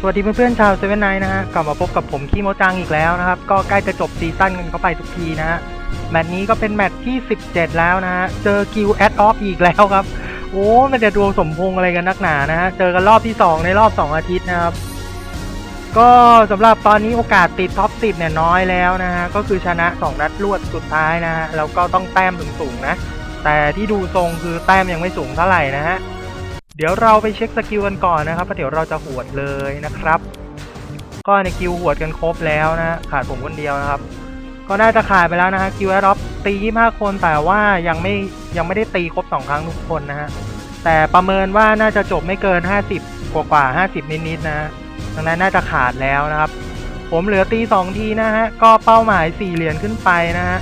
สวัสดีเพื่อนๆชาวเซเว่นไนนะฮะกลับมาพบกับผมคีโมจังอีกแล้วนะครับ ก็ใกล้จะจบซีซั่นกันเข้าไปทุกทีนะฮะแมตช์นี้ก็เป็นแมตช์ที่ 17 แล้วนะฮะเจอกิลแอดออฟอีกแล้วครับ โอ้มันจะดวงสมพงอะไรกันนักหนานะฮะเจอกันรอบที่ 2 ในรอบ 2 อาทิตย์นะครับ ก็สำหรับตอนนี้โอกาสติดท็อป 10 เนี่ยน้อยแล้วนะฮะก็คือชนะ 2 นัดรวดสุดท้ายนะฮะแล้วก็ต้องแต้มสูงๆนะ แต่ที่ดูทรงคือแต้มยังไม่สูงเท่าไหร่นะฮะ เดี๋ยวเราไปเช็คสกิลกันก่อนนะครับเพราะเดี๋ยวเราจะหวดเลยนะครับ ก็ในกิลหวดกันครบแล้วนะขาดผมคนเดียวนะครับ ก็น่าจะขาดไปแล้วนะฮะกิลแอดออฟตี25คนแต่ว่ายังไม่ยังไม่ได้ตีครบ2ครั้งทุกคนนะฮะแต่ประเมินว่าน่าจะจบไม่เกิน 50 กว่ากว่า50 นิดๆนะดังนั้นน่าจะขาดแล้วนะครับ ผมเหลือตี 2 ทีนะฮะก็เป้าหมาย 4 เหรียญขึ้นไปนะฮะ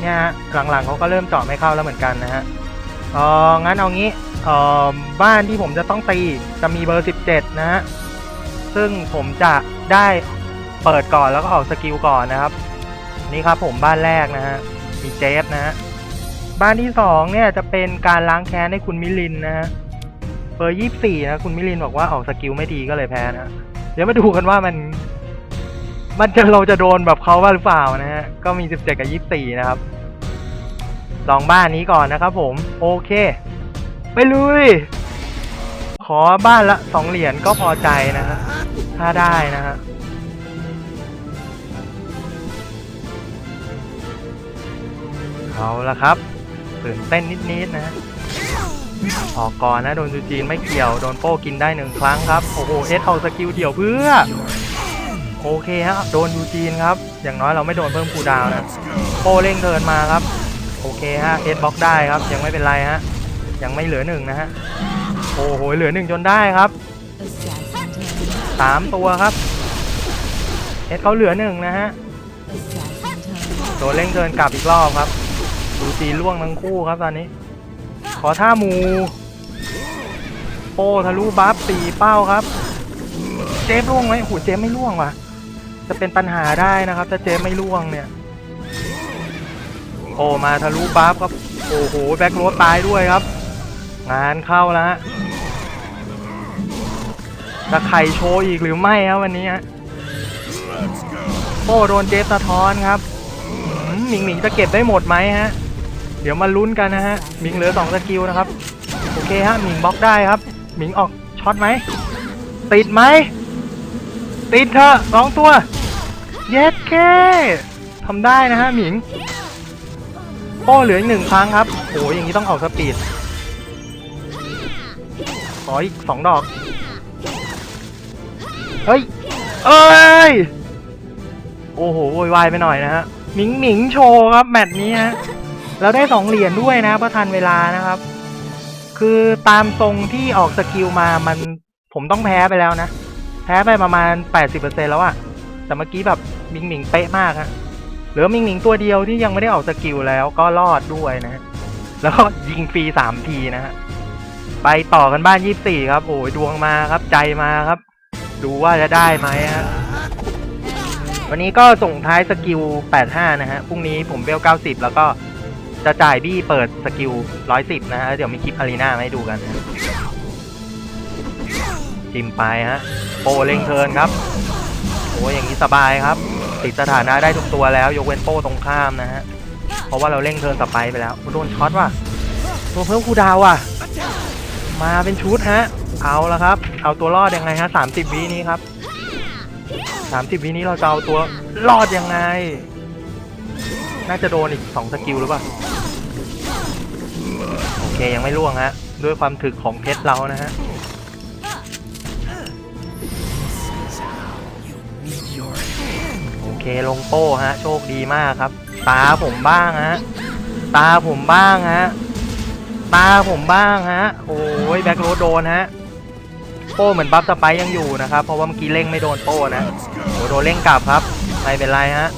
เนี่ยฮะหลังๆเขาก็เริ่มเจาะไม่เข้าแล้วเหมือนกันนะฮะ เอองั้นเอางี้เออบ้านที่ผมจะต้องตีจะมีเบอร์ 17 นะฮะ ซึ่งผมจะได้เปิดก่อนแล้วก็ออกสกิลก่อนนะครับ นี่ครับผมบ้านแรกนะฮะ มีเจฟนะฮะ บ้านที่สองเนี่ยจะเป็นการล้างแค้นให้คุณมิลินนะฮะ เบอร์ 24 นะคุณมิลินบอกว่าออกสกิลไม่ดีก็เลยแพ้นะ เดี๋ยวมาดูกันว่ามัน มันจะเราจะโดนแบบเขาว่าหรือเปล่านะฮะ ก็มี 17 กับ 24 นะครับ ลองบ้านนี้ก่อนนะครับผม โอเค ไปลุย ขอบ้านละสองเหรียญก็พอใจนะฮะถ้าได้นะฮะเอาละครับตื่นเต้นนิดๆนะฮะออกก่อนนะ โดนจูจีนไม่เกี่ยว โดนโป้กินได้หนึ่งครั้งครับ โอ้โห เอสเอาสกิลเดี่ยวเพื่อ โอเคฮะ โดนยูจีนครับ อย่างน้อยเราไม่โดนเพิ่มคูดาวนะ โป้เร่งเทินมาครับ โอเคฮะเอสบล็อกได้ครับ ยังไม่เป็นไรฮะ ยังไม่เหลือหนึ่งนะฮะ โอ้โห เหลือหนึ่งจนได้ครับสามตัวครับเอสเขาเหลือหนึ่งนะฮะโดนเร่งเทินกลับอีกรอบครับดูจีล่วงทั้งคู่ครับตอนนี้ ขอท่ามูโป้ทะลุบัฟตีเป้าครับ เจฟล่วงไหมโอ้โหเจฟไม่ล่วงว่ะ จะเป็นปัญหาได้นะครับถ้าเจฟไม่ล่วงเนี่ย โผล่มาทะลุบัฟครับโอ้โหแบ็คโรดตายด้วยครับ งานเข้าแล้วฮะจะไข่โชว์อีกหรือไม่ครับวันนี้ฮะโอ้โดนเจฟสะท้อนครับหมหมิงหมิงจะเก็บได้หมดไหมฮะ เดี๋ยวมาลุ้นกันนะฮะหมิงเหลือสองสกิลนะครับ โอเคฮะหมิงบล็อกได้ครับ หมิงออกช็อตไหม ติดไหม ติดเถอะสองตัว เย็ดแค่ทำได้นะฮะหมิง โป้เหลืออีกหนึ่งครั้งครับโอ้ยอย่างนี้ต้องออกสปีดขออีกสองดอก เฮ้ย เอ้ย โอ้โหโวยวายไปหน่อยนะฮะหมิงหมิงโชว์ครับแมตช์นี้ฮะเราได้สองเหรียญด้วยนะเพราะทันเวลานะครับ คือตามทรงที่ออกสกิลมามันผมต้องแพ้ไปแล้วนะ แพ้ไปประมาณ 80%แล้วอะแต่เมื่อกี้แบบหมิงหมิงเป๊ะมากฮะ ลือมิงหมิงตัวเดียวที่ยังไม่ได้ออกสกิลแล้วก็รอดด้วยนะฮะแล้วก็ยิงฟรีสามทีนะฮะไปต่อกันบ้านยี่สี่ครับโอ้ยดวงมาครับใจมาครับ ดูว่าจะได้ไหมฮะวันนี้ก็ส่งท้ายสกิล85นะฮะพรุ่งนี้ผมเวล90แล้วก็จะจ่ายบี้เปิดสกิล110นะฮะเดี๋ยวมีคลิปอารีนาให้ดูกันจิมไปฮะโปเล่งเทินครับโอ้ยอย่างนี้สบายครับ ติดสถานะได้ทุกตัวแล้ว ยกเว้นโป้ตรงข้ามนะฮะ เพราะว่าเราเร่งเทิร์นสไปไปแล้วโดนช็อตว่ะตัวเพิ่มคูดาวน์ว่ะ มาเป็นชุดฮะ เอาละครับ เอาตัวรอดยังไงฮะสามสิบวินี้ครับสามสิบวินี้เราจะเอาตัวรอดยังไง น่าจะโดนอีกสองสกิลหรือเปล่า โอเคยังไม่ล่วงฮะ ด้วยความถึกของเพชรเรานะฮะ ลงโป้ฮะ โชคดีมากครับ ตาผมบ้างฮะ ตาผมบ้างฮะ ตาผมบ้างฮะ โอ้ยแบ็คโรดโดนฮะ โป้เหมือนบัฟสไปยังอยู่นะครับ เพราะว่าเมื่อกี้เร่งไม่โดนโป้นะโอ้โดนเร่งกลับครับ ไม่เป็นไรฮะ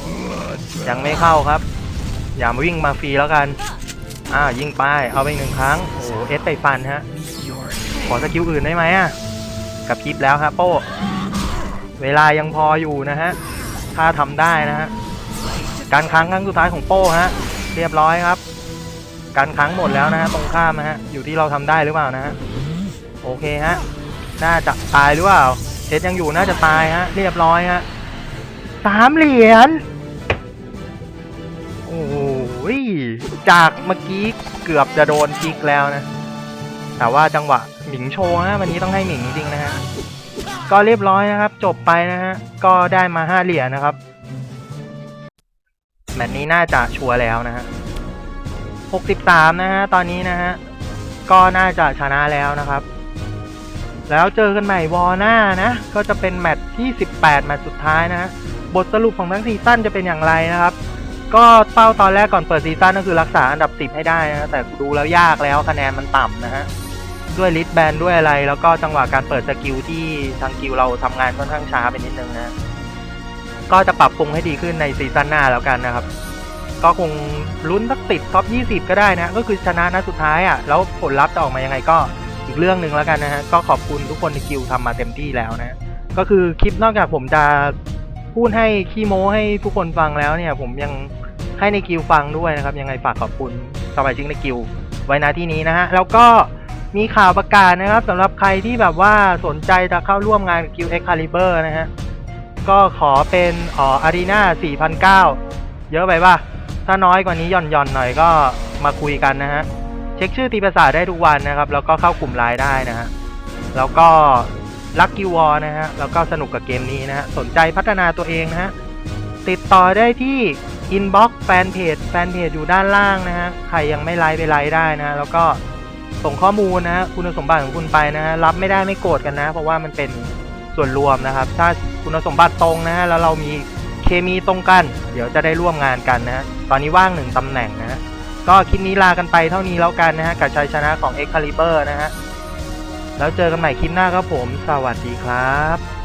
ยังไม่เข้าครับ อย่ามาวิ่งมาฟรีแล้วกัน อ่ายิงไป เอาไปหนึ่งครั้ง โอ้เอสไปฟันฮะ ขอสกิลอื่นได้ไหมอะ กับคลิปแล้วครับโป้ เวลายังพออยู่นะฮะ ถ้าทำได้นะฮะการครั้งครั้งสุดท้ายของโป้ฮะเรียบร้อยครับ การครั้งหมดแล้วนะฮะตรงข้ามนะฮะอยู่ที่เราทำได้หรือเปล่านะฮะโอเคฮะน่าจะตายหรือเปล่าเอสยังอยู่น่าจะตายฮะเรียบร้อยฮะสามเหรียญโอ้ยจากเมื่อกี้เกือบจะโดนจิกแล้วนะ แต่ว่าจังหวะหมิงโชว์ฮะวันนี้ต้องให้หมิงจริงนะฮะ ก็เรียบร้อยนะครับ จบไปนะฮะ ก็ได้มาห้าเหรียญนะครับแมตช์นี้น่าจะชัวร์แล้วนะฮะหกสิบสามนะฮะ ตอนนี้นะฮะ ก็น่าจะชนะแล้วนะครับ แล้วเจอกันใหม่วอหน้านะ ก็จะเป็นแมตช์ที่18แปดแมตช์สุดท้ายนะฮะ บทสรุปของทั้งซีซั่นจะเป็นอย่างไรนะครับ ก็เป้าตอนแรกก่อนเปิดซีซั่นก็คือรักษาอันดับ10ให้ได้นะ แต่ดูแล้วยากแล้วคะแนนมันต่ำนะฮะ ด้วยลิสแบนด้วยอะไร แล้วก็จังหวะการเปิดสกิลที่ทางกิลเราทำงานค่อนข้างช้าไปนิดนึงนะก็จะปรับปรุงให้ดีขึ้นในซีซั่นหน้าแล้วกันนะครับ ก็คงลุ้นสักติดท็อป 20 ก็ได้นะ ก็คือชนะนัดสุดท้ายอะ แล้วผลลัพธ์จะออกมายังไงก็อีกเรื่องหนึ่งแล้วกันนะฮะ ก็ขอบคุณทุกคนในกิลทำมาเต็มที่แล้วนะ ก็คือคลิปนอกจากผมจะพูดให้ขี้โม้ให้ทุกคนฟังแล้วเนี่ย ผมยังให้ในกิลฟังด้วยนะครับ ยังไงฝากขอบคุณสมาชิกในกิลไว้ณที่นี้นะฮะ แล้วก็ มีข่าวประกาศนะครับสำหรับใครที่แบบว่าสนใจจะเข้าร่วมงานกิลเอ็กคาลิเบอร์นะฮะ ก็ขอเป็นอ๋ออารีนา4,009 เยอะไปป่ะ ถ้าน้อยกว่านี้หย่อนย่อนๆหน่อยก็มาคุยกันนะฮะ เช็คชื่อตีภาษาได้ทุกวันนะครับ แล้วก็เข้ากลุ่มไลน์ได้นะฮะ แล้วก็ลักกิวอนะฮะ แล้วก็สนุกกับเกมนี้นะฮะ สนใจพัฒนาตัวเองนะฮะ ติดต่อได้ที่อินบ็อกซ์แฟนเพจแฟนเพจอยู่ด้านล่างนะฮะ ใครยังไม่ไลค์ไปไลค์ได้นะฮะ แล้วก็ ส่งข้อมูลนะฮะคุณสมบัติของคุณไปนะฮะรับไม่ได้ไม่โกรธกันนะ เพราะว่ามันเป็นส่วนรวมนะครับ ถ้าคุณสมบัติตรงนะฮะแล้วเรามีเคมีตรงกัน เดี๋ยวจะได้ร่วมงานกันนะฮะตอนนี้ว่างหนึ่งตำแหน่งนะฮะก็คลิปนี้ลากันไปเท่านี้แล้วกันนะฮะกับชัยชนะของ Excalibur นะฮะแล้วเจอกันใหม่คลิปหน้าครับผม สวัสดีครับ